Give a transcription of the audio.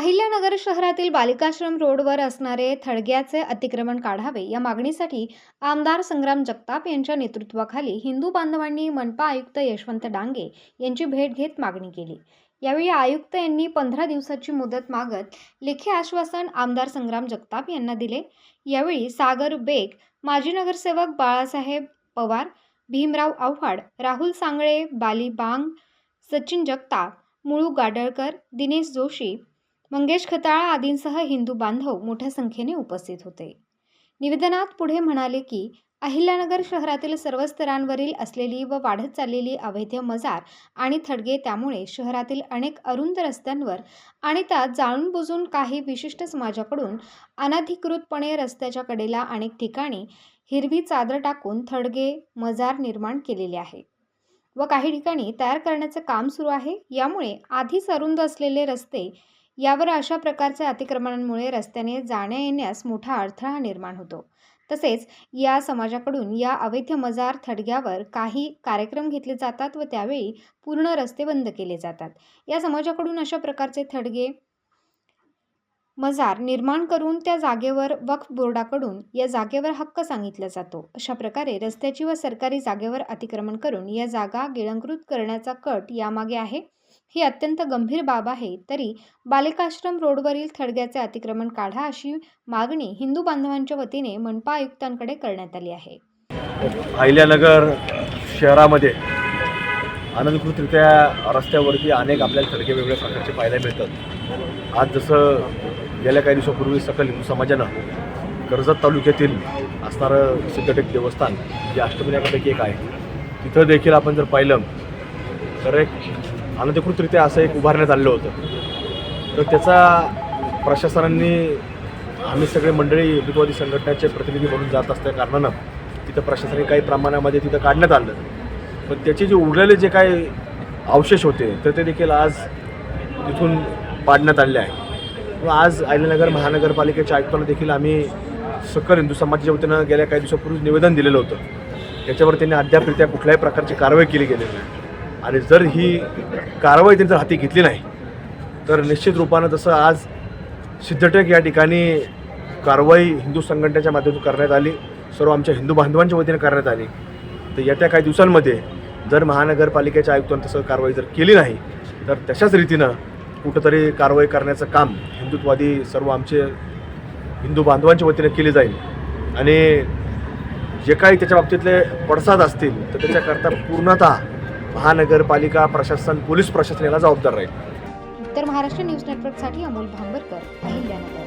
अहिल्यानगर शहरातील बालिकाश्रम रोडवर असणारे थडग्याचे अतिक्रमण काढावे या मागणीसाठी आमदार संग्राम जगताप यांच्या नेतृत्वाखाली हिंदू बांधवांनी मनपा आयुक्त यशवंत डांगे यांची भेट घेत मागणी केली. यावेळी आयुक्त यांनी पंधरा दिवसाची मुदत मागत लेखी आश्वासन आमदार संग्राम जगताप यांना दिले. यावेळी सागर बेग माजी नगरसेवक बाळासाहेब पवार भीमराव आव्हाड राहुल सांगळे बाली बांग सचिन जगताप मुळू गाडळकर दिनेश जोशी मंगेश खताळा आदींसह हिंदू बांधव मोठ्या संख्येने उपस्थित होते. निवेदनात पुढे म्हणाले की अहिल्यानगर शहरातील सर्व स्तरांवरील असलेली व वाढत चाललेली अवैध मजार आणि थडगे त्यामुळे शहरातील अनेक अरुंद रस्त्यांवर आणि त्यात जाणून बुजून काही विशिष्ट समाजाकडून अनधिकृतपणे रस्त्याच्या कडेला अनेक ठिकाणी हिरवी चादर टाकून थडगे मजार निर्माण केलेले आहे व काही ठिकाणी तयार करण्याचं काम सुरू आहे. यामुळे आधीच अरुंद असलेले रस्ते यावर अशा प्रकारच्या अतिक्रमणांमुळे रस्त्याने जाण्या येण्यास मोठा अडथळा निर्माण होतो. तसेच या समाजाकडून या अवैध मजार थडग्यावर काही कार्यक्रम घेतले जातात व त्यावेळी पूर्ण रस्ते बंद केले जातात. या समाजाकडून अशा प्रकारचे थडगे मजार निर्माण करून त्या जागेवर वक्फ बोर्डाकडून या जागेवर हक्क सांगितला जातो. अशा प्रकारे रस्त्याची व सरकारी जागेवर अतिक्रमण करून या जागा गिळंकृत करण्याचा कट यामागे आहे. ही अत्यंत गंभीर बाब आहे. तरी बालिकाश्रम रोडवरील थडग्याचे अतिक्रमण काढा अशी मागणी हिंदू बांधवांच्या वतीने मनपा आयुक्तांकडे करण्यात आली आहे. अहिल्यानगर शहरामध्ये अनधिकृतरित्या रस्त्यावरती अनेक आपल्याला थडके वेगवेगळ्या प्रकारचे पाहायला मिळतात. आज जसं गेल्या काही दिवसापूर्वी सकल हिंदू समाजानं कर्जत तालुक्यातील असणारं सिद्धटेक देवस्थान जे अष्टविनायकापैकी एक आहे तिथं देखील आपण जर पाहिलं तर एक अनधिकृतरित्या असं एक उभारण्यात आलेलं होतं. तर त्याचा प्रशासनाने आम्ही सगळे मंडळी हिंदुत्ववादी संघटनेचे प्रतिनिधी म्हणून जात असल्या कारणानं तिथं प्रशासनाने काही प्रमाणामध्ये तिथं काढण्यात आलं. पण त्याचे जे उरलेले जे काही अवशेष होते तर ते देखील आज तिथून पाडण्यात आलेले आहे आज अहिल्यानगर महानगरपालिकेच्या आयुक्तांना देखील आम्ही सकल हिंदू समाजाच्या वतीनं गेल्या काही दिवसापूर्वी निवेदन दिलेलं होतं. त्याच्यावर त्यांनी अद्यापरित्या कुठल्याही प्रकारची कारवाई केली गेलेली नाही. आणि जर ही कारवाई त्यांनी जर हाती घेतली नाही तर निश्चित रूपानं जसं आज सिद्धटेक या ठिकाणी कारवाई हिंदू संघटनेच्या माध्यमातून करण्यात आली सर्व आमच्या हिंदू बांधवांच्या वतीने करण्यात आली तर येत्या काही दिवसांमध्ये जर महानगरपालिकेच्या आयुक्तांनी तसं कारवाई जर केली नाही तर तशाच रीतीनं कुठंतरी कारवाई करण्याचं काम हिंदुत्वादी सर्व आमचे हिंदू बांधवांच्या वतीने केले जाईल. आणि जे काही त्याच्या बाबतीतले पडसाद असतील तर त्याच्याकरता पूर्णतः महानगरपालिका प्रशासन पोलीस प्रशासनाला जबाबदार राहील. उत्तर महाराष्ट्र न्यूज नेटवर्कसाठी अमोल भांबरकर अहिल्यानगर.